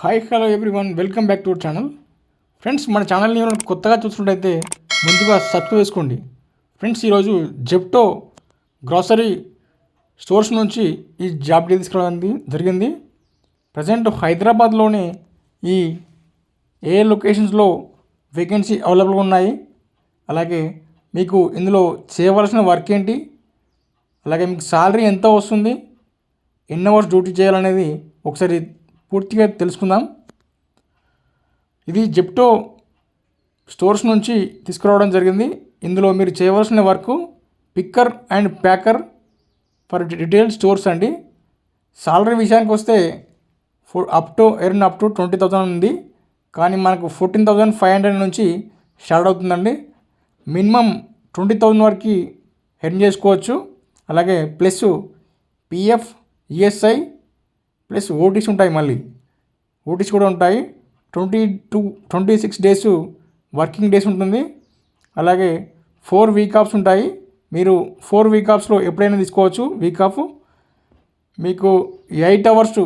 Hi hello everyone welcome back to our channel friends మన ఛానల్ని ఎవరైనా కొత్తగా చూస్తున్నట్టయితే ముందుగా సబ్స్క్రైబ్ చేసుకోండి. ఫ్రెండ్స్ ఈరోజు జెప్టో గ్రాసరీ స్టోర్స్ నుంచి ఈ జాబ్ డీల్ తీసుకురావడం జరిగింది. ప్రజెంట్ హైదరాబాద్లోనే ఈ ఏ లొకేషన్స్లో వేకెన్సీ అవైలబుల్గా ఉన్నాయి? అలాగే మీకు ఇందులో చేయవలసిన వర్క్ ఏంటి? అలాగే మీకు శాలరీ ఎంత వస్తుంది? ఎన్ని అవర్స్ డ్యూటీ చేయాలనేది ఒకసారి పూర్తిగా తెలుసుకుందాం. ఇది జెప్టో స్టోర్స్ నుంచి తీసుకురావడం జరిగింది. ఇందులో మీరు చేయవలసిన work picker and packer for detail stores అండి. సాలరీ విషయానికి వస్తే ఫో up to earn up to twenty thousand ఉంది. కానీ మనకు ఫోర్టీన్ థౌజండ్ ఫైవ్ హండ్రెడ్ నుంచి స్టార్ట్ అవుతుందండి. మినిమం ట్వంటీ థౌజండ్ వరకు ఎర్న్ చేసుకోవచ్చు. అలాగే plus PF ESI plus OTs ఉంటాయి మళ్ళీ. ఓటీస్ కూడా ఉంటాయి. Twenty two twenty six days working days ఉంటుంది. అలాగే ఫోర్ వీక్ ఆఫ్స్ ఉంటాయి. మీరు ఫోర్ వీక్ ఆఫ్స్లో ఎప్పుడైనా తీసుకోవచ్చు వీక్ ఆఫ్. మీకు ఎయిట్ అవర్స్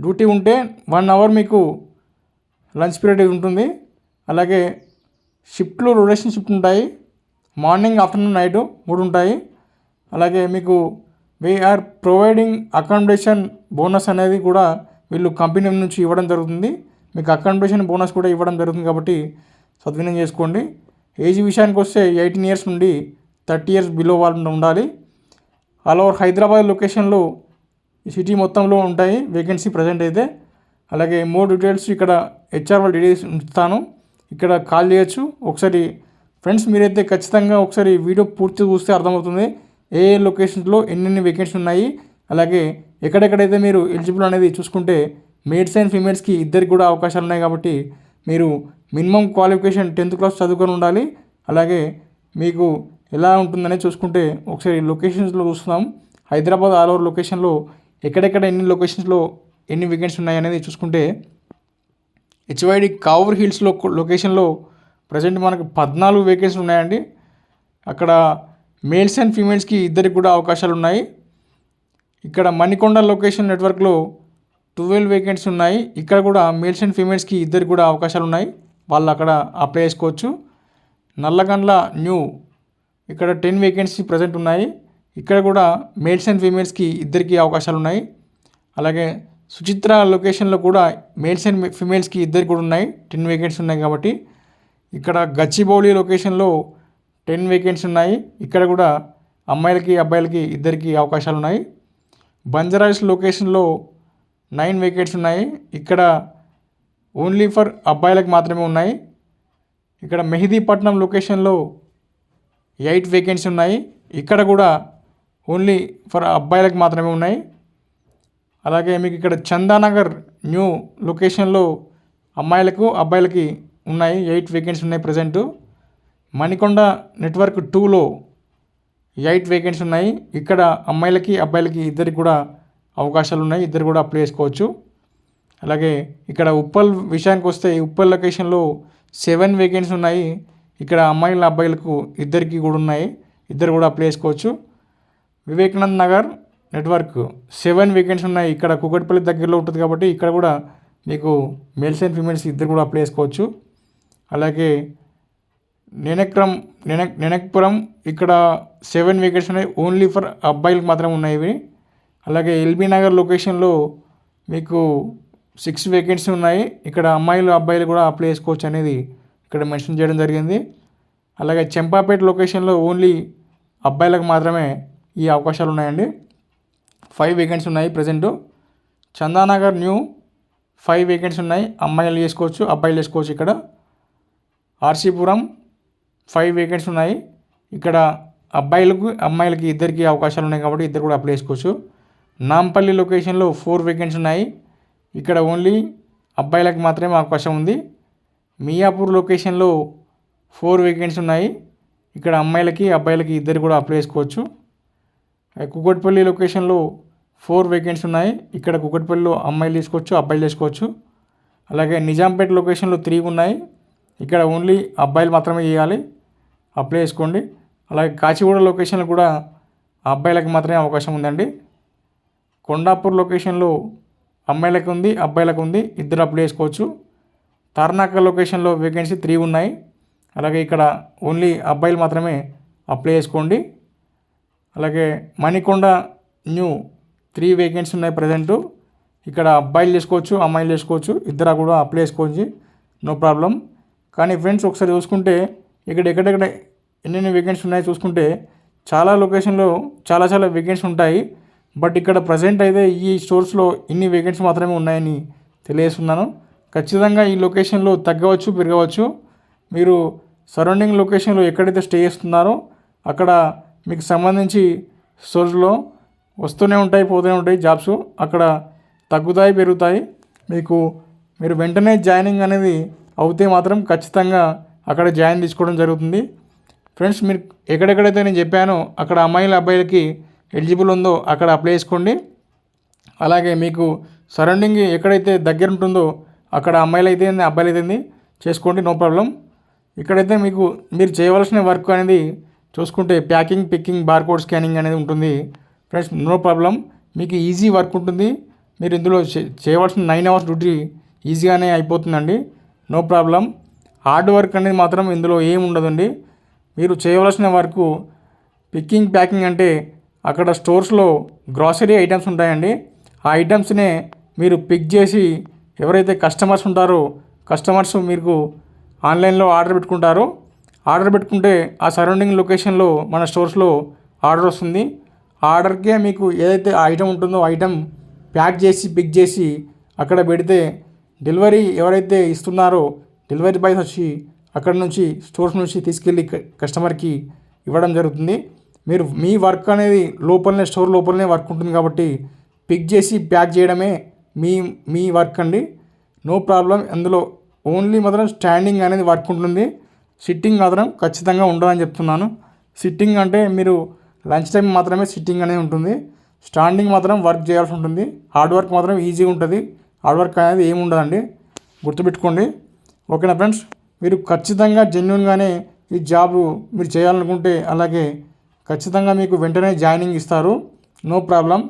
డ్యూటీ ఉంటే వన్ అవర్ మీకు లంచ్ పీరియడ్ ఉంటుంది. అలాగే షిఫ్ట్లు రొటేషన్ షిఫ్ట్ ఉంటాయి. మార్నింగ్ ఆఫ్టర్నూన్ నైట్ మూడు ఉంటాయి. అలాగే మీకు వీఆర్ ప్రొవైడింగ్ అకామిడేషన్ బోనస్ అనేది కూడా వీళ్ళు కంపెనీ నుంచి ఇవ్వడం జరుగుతుంది. మీకు అకామిడేషన్ బోనస్ కూడా ఇవ్వడం జరుగుతుంది కాబట్టి సద్వినియోగం చేసుకోండి. ఏజ్ విషయానికి వస్తే ఎయిటీన్ ఇయర్స్ నుండి థర్టీ ఇయర్స్ బిలో వాళ్ళు ఉండాలి. ఆల్ ఓవర్ హైదరాబాద్ లొకేషన్లో సిటీ మొత్తంలో ఉంటాయి. వేకెన్సీ ప్రజెంట్ అయితే. అలాగే మోర్ డీటెయిల్స్ ఇక్కడ హెచ్ఆర్ వాళ్ళ డీటెయిల్స్ ఉంచుతాను. ఇక్కడ కాల్ చేయొచ్చు. ఒకసారి ఫ్రెండ్స్ మీరైతే ఖచ్చితంగా ఒకసారి వీడియో పూర్తి చూస్తే అర్థమవుతుంది. ఏ ఏ లొకేషన్స్లో ఎన్నెన్ని వేకెన్సీ ఉన్నాయి అలాగే ఎక్కడెక్కడైతే మీరు ఎలిజిబుల్ అనేది చూసుకుంటే మేడ్స్ అండ్ ఫీమేల్స్కి ఇద్దరికి కూడా అవకాశాలు ఉన్నాయి కాబట్టి మీరు మినిమం క్వాలిఫికేషన్ టెన్త్ క్లాస్ చదువుకొని ఉండాలి. అలాగే మీకు ఎలా ఉంటుందనే చూసుకుంటే ఒకసారి లొకేషన్స్లో చూస్తున్నాం. హైదరాబాద్ ఆల్ ఓవర్ లొకేషన్లో ఎక్కడెక్కడ ఎన్ని లొకేషన్స్లో ఎన్ని వీకెండ్స్ ఉన్నాయి అనేది చూసుకుంటే హెచ్వైడి కావూర్ హిల్స్లో లొకేషన్లో ప్రజెంట్ మనకు పద్నాలుగు వేకెన్సీలు ఉన్నాయండి. అక్కడ మేల్స్ అండ్ ఫీమేల్స్కి ఇద్దరికి కూడా అవకాశాలు ఉన్నాయి ఇక్కడ మణికొండ లొకేషన్ నెట్వర్క్లో ట్వెల్వ్ వేకెన్సీ ఉన్నాయి. ఇక్కడ కూడా మేల్స్ అండ్ ఫీమేల్స్కి ఇద్దరికి కూడా అవకాశాలు ఉన్నాయి వాళ్ళు అక్కడ అప్లై చేసుకోవచ్చు నల్లగండ్ల న్యూ ఇక్కడ టెన్ వేకెన్సీ ప్రజెంట్ ఉన్నాయి. ఇక్కడ కూడా మేల్స్ అండ్ ఫీమేల్స్కి ఇద్దరికి అవకాశాలు ఉన్నాయి అలాగే సుచిత్ర లొకేషన్లో కూడా మేల్స్ అండ్ ఫీమేల్స్కి ఇద్దరు కూడా ఉన్నాయి. టెన్ వేకెన్సీ ఉన్నాయి కాబట్టి. ఇక్కడ గచ్చిబౌలి లొకేషన్లో టెన్ వేకెన్సీ ఉన్నాయి. ఇక్కడ కూడా అమ్మాయిలకి అబ్బాయిలకి ఇద్దరికి అవకాశాలు ఉన్నాయి బంజరాజ్ లొకేషన్లో నైన్ వేకెట్స్ ఉన్నాయి. ఇక్కడ ఓన్లీ ఫర్ అబ్బాయిలకు మాత్రమే ఉన్నాయి. ఇక్కడ మెహదీపట్నం లొకేషన్లో ఎయిట్ వేకెన్సీ ఉన్నాయి. ఇక్కడ కూడా ఓన్లీ ఫర్ అబ్బాయిలకు మాత్రమే ఉన్నాయి. అలాగే మీకు ఇక్కడ చందానగర్ న్యూ లొకేషన్లో అమ్మాయిలకు అబ్బాయిలకి ఉన్నాయి. ఎయిట్ వేకెన్సీ ఉన్నాయి ప్రజెంటు. మణికొండ నెట్వర్క్ టూలో ఎయిట్ వేకెన్సీ ఉన్నాయి. ఇక్కడ అమ్మాయిలకి అబ్బాయిలకి ఇద్దరికి కూడా అవకాశాలు ఉన్నాయి. ఇద్దరు కూడా అప్లై చేసుకోవచ్చు. అలాగే ఇక్కడ ఉప్పల్ విషయానికి వస్తే ఉప్పల్ లొకేషన్లో సెవెన్ వేకెన్సీ ఉన్నాయి. ఇక్కడ అమ్మాయిల అబ్బాయిలకు ఇద్దరికి కూడా ఉన్నాయి. ఇద్దరు కూడా అప్లై చేసుకోవచ్చు. Vivekanand Nagar network seven vacancy ఉన్నాయి. ఇక్కడ కుకట్పల్లి దగ్గరలో ఉంటుంది కాబట్టి ఇక్కడ కూడా మీకు మేల్స్ అండ్ ఫీమేల్స్ ఇద్దరు కూడా అప్లై చేసుకోవచ్చు. అలాగే నెనక్రం నెనక్ నెనక్పురం ఇక్కడ సెవెన్ వికెట్స్ ఉన్నాయి. ఓన్లీ ఫర్ అబ్బాయిలకు మాత్రమే ఉన్నాయి ఇవి. అలాగే ఎల్బీ నగర్ లొకేషన్లో మీకు సిక్స్ వేకెన్సీ ఉన్నాయి. ఇక్కడ అమ్మాయిలు అబ్బాయిలు కూడా అప్లై చేసుకోవచ్చు అనేది ఇక్కడ మెన్షన్ చేయడం జరిగింది. అలాగే చెంపాపేట లొకేషన్లో ఓన్లీ అబ్బాయిలకు మాత్రమే ఈ అవకాశాలు ఉన్నాయండి. ఫైవ్ వేకెన్సీ ఉన్నాయి present Chandanagar new five vacancy ఉన్నాయి. అమ్మాయిలు చేసుకోవచ్చు అబ్బాయిలు చేసుకోవచ్చు ఇక్కడ. ఆర్సీపురం ఫైవ్ వేకెన్సీ ఉన్నాయి. ఇక్కడ అబ్బాయిలకు అమ్మాయిలకి ఇద్దరికి అవకాశాలు ఉన్నాయి కాబట్టి ఇద్దరు కూడా అప్లై చేసుకోవచ్చు. నాంపల్లి లొకేషన్లో ఫోర్ వేకెన్సీ ఉన్నాయి. ఇక్కడ ఓన్లీ అబ్బాయిలకు మాత్రమే అవకాశం ఉంది. మియాపూర్ లొకేషన్లో ఫోర్ వేకెన్సీ ఉన్నాయి. ఇక్కడ అమ్మాయిలకి అబ్బాయిలకి ఇద్దరు కూడా అప్లై చేసుకోవచ్చు. కుకట్పల్లి లొకేషన్లో ఫోర్ వేకెన్సీ ఉన్నాయి. ఇక్కడ కుకట్పల్లిలో అమ్మాయిలు తీసుకోవచ్చు అబ్బాయిలు తీసుకోవచ్చు. అలాగే నిజాంపేట లొకేషన్లో త్రీ ఉన్నాయి. ఇక్కడ ఓన్లీ అబ్బాయిలు మాత్రమే చేయాలి. అప్లై చేసుకోండి. అలాగే కాచిగూడ లొకేషన్లో కూడా అబ్బాయిలకు మాత్రమే అవకాశం ఉందండి. కొండాపూర్ లొకేషన్లో అమ్మాయిలకు ఉంది అబ్బాయిలకు ఉంది ఇద్దరు అప్లై చేసుకోవచ్చు. తార్నాక లొకేషన్లో వేకెన్సీ త్రీ ఉన్నాయి. అలాగే ఇక్కడ ఓన్లీ అబ్బాయిలు మాత్రమే అప్లై చేసుకోండి. అలాగే మణికొండ న్యూ త్రీ వేకెన్సీ ఉన్నాయి ప్రజెంటు ఇక్కడ అబ్బాయిలు చేసుకోవచ్చు అమ్మాయిలు చేసుకోవచ్చు. ఇద్దరు కూడా అప్లై చేసుకోవచ్చు నో ప్రాబ్లం. కానీ ఫ్రెండ్స్ ఒకసారి చూసుకుంటే ఇక్కడ ఎక్కడెక్కడ ఎన్నెన్ని వేకెన్సీ ఉన్నాయో చూసుకుంటే చాలా లొకేషన్లో చాలా చాలా వేకెన్సీ ఉంటాయి. బట్ ఇక్కడ ప్రజెంట్ అయితే ఈ స్టోర్స్లో ఇన్ని వేకెన్సీ మాత్రమే ఉన్నాయని తెలియజేస్తున్నాను. ఖచ్చితంగా ఈ లొకేషన్లో తగ్గవచ్చు పెరగవచ్చు. మీరు సరౌండింగ్ లొకేషన్లో ఎక్కడైతే స్టే చేస్తున్నారో అక్కడ మీకు సంబంధించి స్టోర్స్లో వస్తూనే ఉంటాయి పోతూనే ఉంటాయి జాబ్స్ అక్కడ తగ్గుతాయి పెరుగుతాయి. మీకు మీరు వెంటనే జాయినింగ్ అనేది అవుతే మాత్రం ఖచ్చితంగా అక్కడ జాయిన్ తీసుకోవడం జరుగుతుంది. ఫ్రెండ్స్ మీరు ఎక్కడెక్కడైతే నేను చెప్పానో అక్కడ అమ్మాయిల అబ్బాయిలకి ఎలిజిబుల్ ఉందో అక్కడ అప్లై చేసుకోండి. అలాగే మీకు సరౌండింగ్ ఎక్కడైతే దగ్గర ఉంటుందో అక్కడ అమ్మాయిలు అయితే అబ్బాయిలు అయితే చేసుకోండి నో ప్రాబ్లం. ఇక్కడైతే మీకు మీరు చేయవలసిన వర్క్ అనేది చూసుకుంటే ప్యాకింగ్ పిక్కింగ్ బార్కోడ్ స్కానింగ్ అనేది ఉంటుంది. Friends no problem. మీకు ఈజీ వర్క్ ఉంటుంది. మీరు ఇందులో చేయవలసిన నైన్ అవర్స్ డ్యూటీ ఈజీగానే అయిపోతుందండి. No problem. హార్డ్ వర్క్ అనేది మాత్రం ఇందులో ఏం ఉండదండి. మీరు చేయవలసిన వరకు పిక్కింగ్ ప్యాకింగ్ అంటే అక్కడ స్టోర్స్లో గ్రాసరీ ఐటమ్స్ ఉంటాయండి. ఆ ఐటమ్స్నే మీరు పిక్ చేసి ఎవరైతే కస్టమర్స్ ఉంటారో కస్టమర్స్ మీకు ఆన్లైన్లో ఆర్డర్ పెట్టుకుంటారో. ఆర్డర్ పెట్టుకుంటే ఆ సరౌండింగ్ లొకేషన్లో మన స్టోర్స్లో ఆర్డర్ వస్తుంది. ఆ ఆర్డర్కే మీకు ఏదైతే ఆ ఐటమ్ ఉంటుందో ఐటమ్ ప్యాక్ చేసి పిక్ చేసి అక్కడ పెడితే డెలివరీ ఎవరైతే ఇస్తున్నారో డెలివరీ బాయ్స్ వచ్చి అక్కడ నుంచి స్టోర్స్ నుంచి తీసుకెళ్ళి క- కస్టమర్కి ఇవ్వడం జరుగుతుంది. మీరు మీ వర్క్ అనేది లోపలనే స్టోర్ లోపలనే వర్క్ ఉంటుంది కాబట్టి పిక్ చేసి ప్యాక్ చేయడమే మీ మీ వర్క్ అండి. No problem. అందులో ఓన్లీ మాత్రం స్టాండింగ్ అనేది వర్క్ ఉంటుంది. సిట్టింగ్ మాత్రం ఖచ్చితంగా ఉండదని చెప్తున్నాను. సిట్టింగ్ అంటే మీరు లంచ్ టైం మాత్రమే సిట్టింగ్ అనేది ఉంటుంది. స్టాండింగ్ మాత్రం వర్క్ చేయాల్సి ఉంటుంది. హార్డ్ వర్క్ మాత్రం ఈజీగా ఉంటుంది. హార్డ్ వర్క్ అనేది ఏమి ఉండదండి. గుర్తుపెట్టుకోండి. ఓకేనా ఫ్రెండ్స్? మీరు ఖచ్చితంగా జెన్యున్గానే ఈ జాబ్ మీరు చేయాలనుకుంటే అలాగే ఖచ్చితంగా మీకు వెంటనే జాయినింగ్ ఇస్తారు. నో ప్రాబ్లం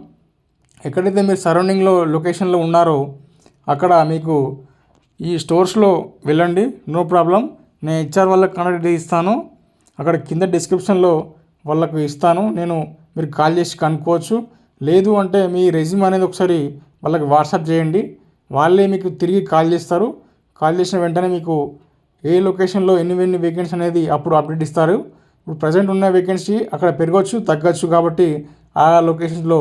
ఎక్కడైతే మీరు సరౌండింగ్లో లొకేషన్లో ఉన్నారో అక్కడ మీకు ఈ స్టోర్స్లో వెళ్ళండి. నో ప్రాబ్లం నేను హెచ్ఆర్ వాళ్ళకి కాంటాక్ట్ ఇస్తాను. అక్కడ కింద డిస్క్రిప్షన్లో వాళ్ళకు ఇస్తాను. నేను మీరు కాల్ చేసి కనుక్కోవచ్చు. లేదు అంటే మీ రెజ్యూమ్ అనేది ఒకసారి వాళ్ళకి వాట్సాప్ చేయండి. వాళ్ళే మీకు తిరిగి కాల్ చేస్తారు. కాల్ చేసిన వెంటనే మీకు ఏ లొకేషన్లో ఎన్ని ఎన్ని వేకెన్సీ అనేది అప్పుడు అప్డేట్ ఇస్తారు. ఇప్పుడు ప్రజెంట్ ఉన్న వేకెన్సీ అక్కడ పెరగవచ్చు తగ్గచ్చు కాబట్టి ఆ లొకేషన్స్లో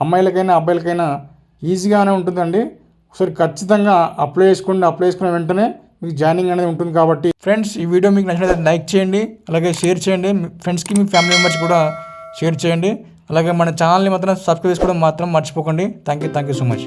అమ్మాయిలకైనా అబ్బాయిలకైనా ఈజీగానే ఉంటుందండి. ఒకసారి ఖచ్చితంగా అప్లై చేసుకోండి. అప్లై చేసుకున్న వెంటనే మీకు జాయినింగ్ అనేది ఉంటుంది కాబట్టి. ఫ్రెండ్స్ ఈ వీడియో మీకు నచ్చినట్లయితే లైక్ చేయండి. అలాగే షేర్ చేయండి. మీ ఫ్రెండ్స్కి మీ ఫ్యామిలీ మెంబర్స్ కూడా షేర్ చేయండి. అలాగే మన ఛానల్ని మాత్రం సబ్స్క్రైబ్ చేసుకోవడం మాత్రం మర్చిపోకండి. Thank you thank you so much